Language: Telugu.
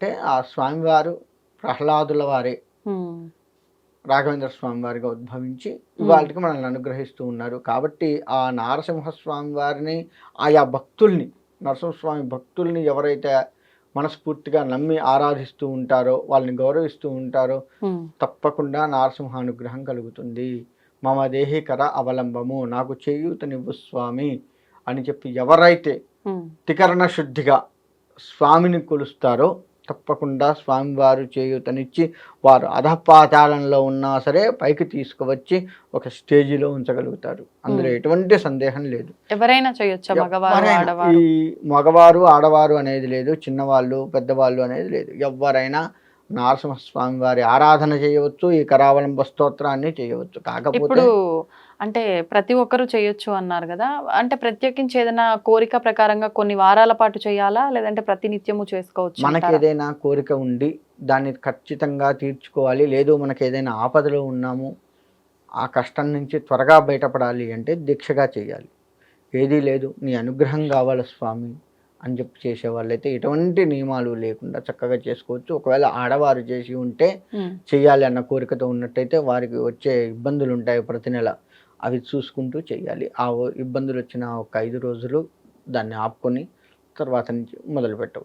అంటే ఆ స్వామివారు ప్రహ్లాదుల వారే. రాఘవేంద్ర స్వామి వారిగా ఉద్భవించి ఇవాళకి మనల్ని అనుగ్రహిస్తూ ఉన్నారు. కాబట్టి ఆ నారసింహస్వామి వారిని ఆయా భక్తుల్ని నరసింహస్వామి భక్తుల్ని ఎవరైతే మనస్ఫూర్తిగా నమ్మి ఆరాధిస్తూ ఉంటారో వాళ్ళని గౌరవిస్తూ ఉంటారో తప్పకుండా నారసింహ అనుగ్రహం కలుగుతుంది. మమ దేహికర అవలంబము నాకు చేయూతనివ్వు స్వామి అని చెప్పి ఎవరైతే ఉమ్, త్రికరణ శుద్ధిగా స్వామిని కొలుస్తారో తప్పకుండా స్వామివారు చేయూతనిచ్చి వారు అధపాతాళంలో ఉన్నా సరే పైకి తీసుకువచ్చి ఒక స్టేజిలో ఉంచగలుగుతారు. అందులో ఎటువంటి సందేహం లేదు. ఎవరైనా చేయొచ్చా మగవారు ఎవరైనా, ఆడవారు? ఈ మగవారు ఆడవారు అనేది లేదు చిన్నవాళ్ళు పెద్దవాళ్ళు అనేది లేదు. ఎవరైనా నరసింహస్వామి వారి ఆరాధన చేయవచ్చు ఈ కరావలంబ స్తోత్రాన్ని చేయవచ్చు. కాకపోతే అంటే ప్రతి ఒక్కరూ చేయొచ్చు అన్నారు కదా. అంటే ప్రత్యేకించి ఏదైనా కోరిక ప్రకారంగా కొన్ని వారాల పాటు చేయాలా? లేదంటే ప్రతి నిత్యము చేసుకోవచ్చు మనకి? ఏదైనా కోరిక ఉండి దాన్ని ఖచ్చితంగా తీర్చుకోవాలి. లేదు మనకి ఏదైనా ఆపదలో ఉన్నాము ఆ కష్టం నుంచి త్వరగా బయటపడాలి అంటే దీక్షగా చేయాలి. ఏదీ లేదు నీ అనుగ్రహం కావాలి స్వామి అని చెప్పి చేసే వాళ్ళైతే ఎటువంటి నియమాలు లేకుండా చక్కగా చేసుకోవచ్చు. ఒకవేళ ఆడవారు చేసి ఉంటే చేయాలి అన్న కోరికతో ఉన్నట్టయితే వారికి వచ్చే ఇబ్బందులు ఉంటాయి ప్రతి నెల. అవి చూసుకుంటూ చేయాలి ఆ ఓ- ఇబ్బందులు వచ్చిన ఒక ఐదు రోజులు దాన్ని ఆపుకొని తర్వాత నుంచి మొదలు పెట్టవచ్చు